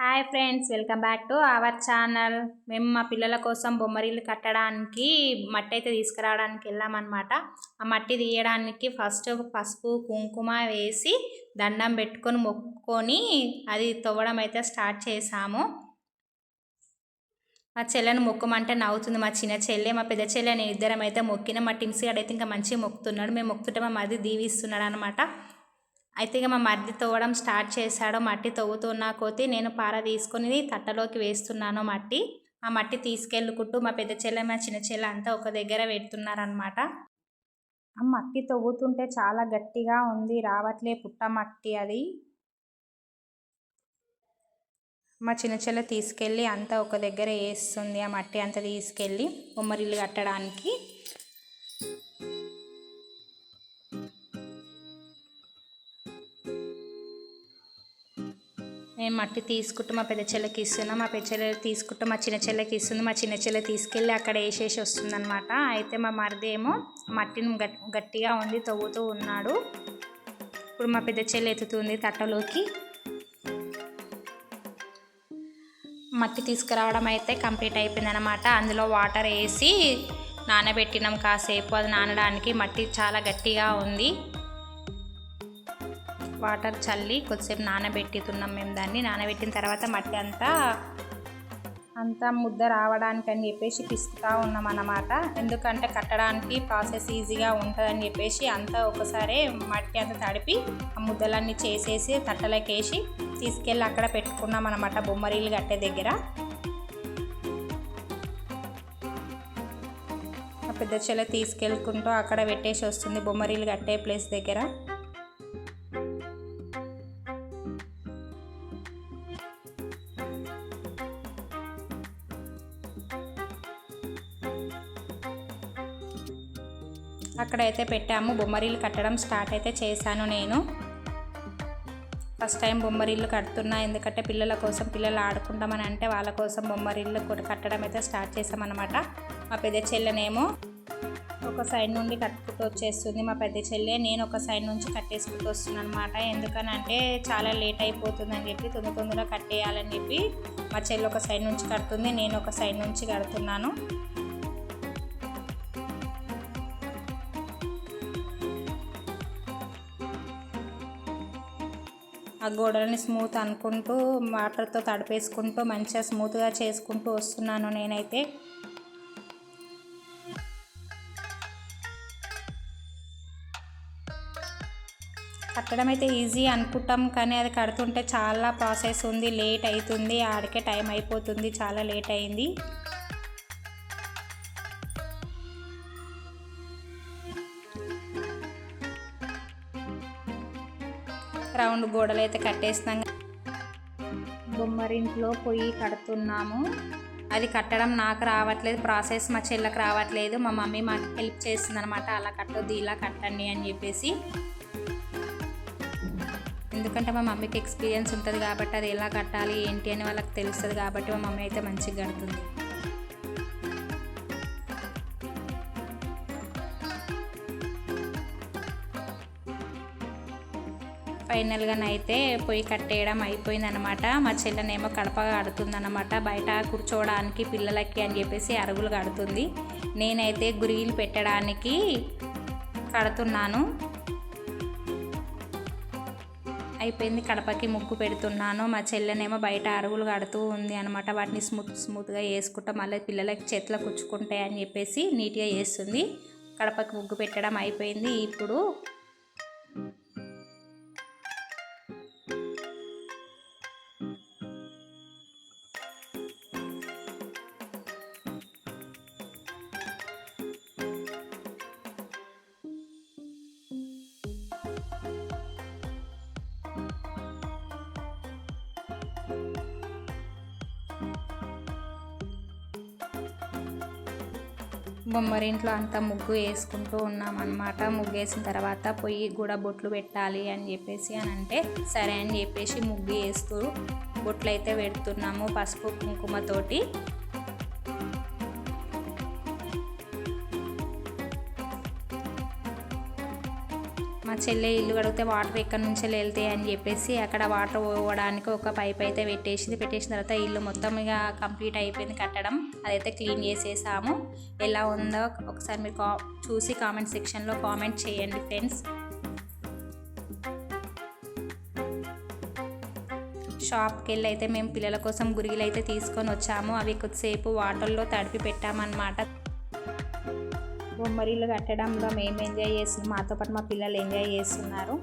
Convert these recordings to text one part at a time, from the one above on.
Hi friends welcome back to our channel. మేము మా పిల్లల కోసం బొమ్మరీలు కట్టడానికి మట్టి అయితే తీసుకురావడానికి వెళ్ళామన్నమాట. ఆ మట్టి తీయడానికి ఫస్ట్ పసుపు కుంకుమ వేసి దండం పెట్టుకొని మొక్కుకొని అది తవ్వడం అయితే స్టార్ట్ చేసాము. మా చెల్లెని మొక్కమంటే నవ్వుతుంది మా చిన్న చెల్లె. మా పెద్ద చెల్లె నేను ఇద్దరం అయితే మొక్కిన. మా టిమ్స్ అయితే ఇంకా మంచిగా మొక్కుతున్నాడు. మేము మొక్కుతుంటే మా మది దీవిస్తున్నాడు అనమాట అయితే ఇక మా మరిది తవ్వడం స్టార్ట్ చేశాడు మట్టి తవ్వుతున్నా కొద్దీ నేను పార తీసుకొని తట్టలోకి వేస్తున్నాను మట్టి. ఆ మట్టి తీసుకెళ్ళుకుంటూ మా పెద్ద చెల్లె మా చిన్న చెల్లె అంతా ఒక దగ్గర పెడుతున్నారనమాట ఆ మట్టి తవ్వుతుంటే చాలా గట్టిగా ఉంది రావట్లే పుట్ట మట్టి అది. మా చిన్న చెల్లె తీసుకెళ్ళి అంతా ఒక దగ్గర వేస్తుంది ఆ మట్టి అంతా తీసుకెళ్ళి బొమ్మరిల్లు కట్టడానికి. నేను మట్టి తీసుకుంటూ మా పెద్ద చెల్లెకి ఇస్తున్నా. మా పెద్ద చెల్లె తీసుకుంటూ మా చిన్న చెల్లెకి ఇస్తుంది. మా చిన్న చెల్లె తీసుకెళ్ళి అక్కడ వేసేసి వస్తుందన్నమాట. అయితే మా మరిది ఏమో మట్టిని గట్టిగా ఉంది తవ్వుతూ ఉన్నాడు. ఇప్పుడు మా పెద్ద చెల్లె ఎత్తుతుంది తట్టలోకి. మట్టి తీసుకురావడం అయితే కంప్లీట్ అయిపోయింది అనమాట అందులో వాటర్ వేసి నానబెట్టినాం కాసేపు. అది నానడానికి మట్టి చాలా గట్టిగా ఉంది. వాటర్ చల్లి కొద్దిసేపు నానబెట్టుతున్నాం మేము దాన్ని. నానబెట్టిన తర్వాత మట్టి అంతా అంతా ముద్ద రావడానికి అని చెప్పేసి పిసుకుతూ ఉన్నాం అన్నమాట. ఎందుకంటే కట్టడానికి ప్రాసెస్ ఈజీగా ఉంటుందని చెప్పేసి అంతా ఒకసారి మట్టి అంతా తడిపి ఆ ముద్దలన్నీ చేసేసి తట్టలకేసి తీసుకెళ్ళి అక్కడ పెట్టుకున్నాం అనమాట బొమ్మరీలు కట్టే దగ్గర. ఆ పెద్ద చెల్ల తీసుకెళ్ళుకుంటూ అక్కడ పెట్టేసి వస్తుంది బొమ్మరీలు కట్టే ప్లేస్ దగ్గర. అక్కడైతే పెట్టాము. బొమ్మరీలు కట్టడం స్టార్ట్ అయితే చేశాను నేను. ఫస్ట్ టైం బొమ్మరిల్లు కడుతున్నా. ఎందుకంటే పిల్లల కోసం పిల్లలు ఆడుకుంటామని అంటే వాళ్ళ కోసం బొమ్మరిల్లు కట్టడం అయితే స్టార్ట్ చేసామన్నమాట మా పెద్ద చెల్లెనేమో ఒక సైడ్ నుండి కట్టుకుంటూ వచ్చేస్తుంది. మా పెద్ద చెల్లె నేను ఒక సైడ్ నుంచి కట్టేసుకుంటూ వస్తున్నాను అనమాట ఎందుకనంటే చాలా లేట్ అయిపోతుందని చెప్పి తొందర తొందరగా కట్టేయాలని చెప్పి మా చెల్లి ఒక సైడ్ నుంచి కడుతుంది. నేను ఒక సైడ్ నుంచి కడుతున్నాను. ఆ గోడలని స్మూత్ అనుకుంటూ వాటర్తో తడిపేసుకుంటూ మంచిగా స్మూత్గా చేసుకుంటూ వస్తున్నాను నేనైతే. కట్టడం అయితే ఈజీ అనుకుంటాం కానీ అది కడుతుంటే చాలా ప్రాసెస్ ఉంది లేట్ అవుతుంది ఆడికే టైం అయిపోతుంది చాలా లేట్ అయింది. రౌండ్ గోడలు అయితే కట్టేసినాం బొమ్మరింట్లో పొయ్యి కడుతున్నాము. అది కట్టడం నాకు రావట్లేదు ప్రాసెస్ మా చెల్లెకి రావట్లేదు. మా మమ్మీ మాకు హెల్ప్ చేస్తుంది అనమాట అలా కట్టొద్దు ఇలా కట్టండి అని చెప్పేసి. ఎందుకంటే మా మమ్మీకి ఎక్స్పీరియన్స్ ఉంటుంది కాబట్టి అది ఎలా కట్టాలి ఏంటి అని వాళ్ళకి తెలుస్తుంది కాబట్టి మా మమ్మీ అయితే మంచిగా కడుతుంది. ఫైనల్గానైతే పొయ్యి కట్టేయడం అయిపోయిందనమాట మా చెల్లెనేమో కడప కడుతుందనమాట బయట కూర్చోవడానికి పిల్లలకి అని చెప్పేసి అరుగులు కడుతుంది. నేనైతే గురిలు పెట్టడానికి కడుతున్నాను. అయిపోయింది కడపకి ముగ్గు పెడుతున్నాను. మా చెల్లెనేమో బయట అరుగులు కడుతూ ఉంది అనమాట వాటిని స్మూత్ స్మూత్గా వేసుకుంటా మళ్ళీ పిల్లలకి చేతిలో కుచ్చుకుంటాయి అని చెప్పేసి నీట్గా వేస్తుంది. కడపకి ముగ్గు పెట్టడం అయిపోయింది. ఇప్పుడు బొమ్మరింట్లో అంతా ముగ్గు వేసుకుంటూ ఉన్నామన్నమాట. ముగ్గు వేసిన తర్వాత పొయ్యి కూడా బొట్లు పెట్టాలి అని చెప్పేసి అని అంటే సరే అని చెప్పేసి ముగ్గు వేస్తూ బొట్లు అయితే పెడుతున్నాము పసుపు కుంకుమతోటి. మా చెల్లె ఇల్లు కడిగితే వాటర్ ఎక్కడి నుంచి వెళ్తాయి అని చెప్పేసి అక్కడ వాటర్ పోవడానికి ఒక పైప్ అయితే పెట్టేసింది. పెట్టేసిన తర్వాత ఇల్లు మొత్తం ఇక కంప్లీట్ అయిపోయింది కట్టడం. అదైతే క్లీన్ చేసేసాము. ఎలా ఉందో ఒకసారి మీరు కా చూసి కామెంట్ సెక్షన్లో కామెంట్ చేయండి ఫ్రెండ్స్. షాప్కి వెళ్ళి అయితే మేము పిల్లల కోసం గురిగిలు అయితే తీసుకొని వచ్చాము. అవి కొద్దిసేపు వాటర్లో తడిపి పెట్టామన్నమాట. బొమ్మరీలు కట్టడంలో మేము ఎంజాయ్ చేస్తున్నాం. మాతో పాటు మా పిల్లలు ఎంజాయ్ చేస్తున్నారు.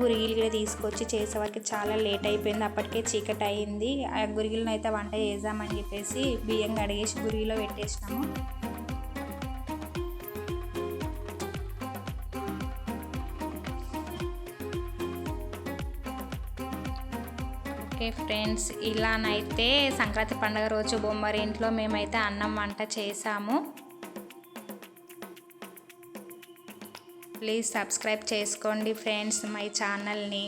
గురిగిలు కూడా తీసుకొచ్చి చేసేవారికి చాలా లేట్ అయిపోయింది. అప్పటికే చీకటి అయింది. ఆ గురిగిలను అయితే వంట చేద్దామని చెప్పేసి బియ్యం కడిగేసి గురిగిలో పెట్టేసినాము. ఓకే ఫ్రెండ్స్ ఇలానైతే సంక్రాంతి పండుగ రోజు బొమ్మరి ఇంట్లో మేమైతే అన్నం వంట చేసాము. ప్లీజ్ సబ్స్క్రైబ్ చేసుకోండి ఫ్రెండ్స్ మై ఛానల్ని.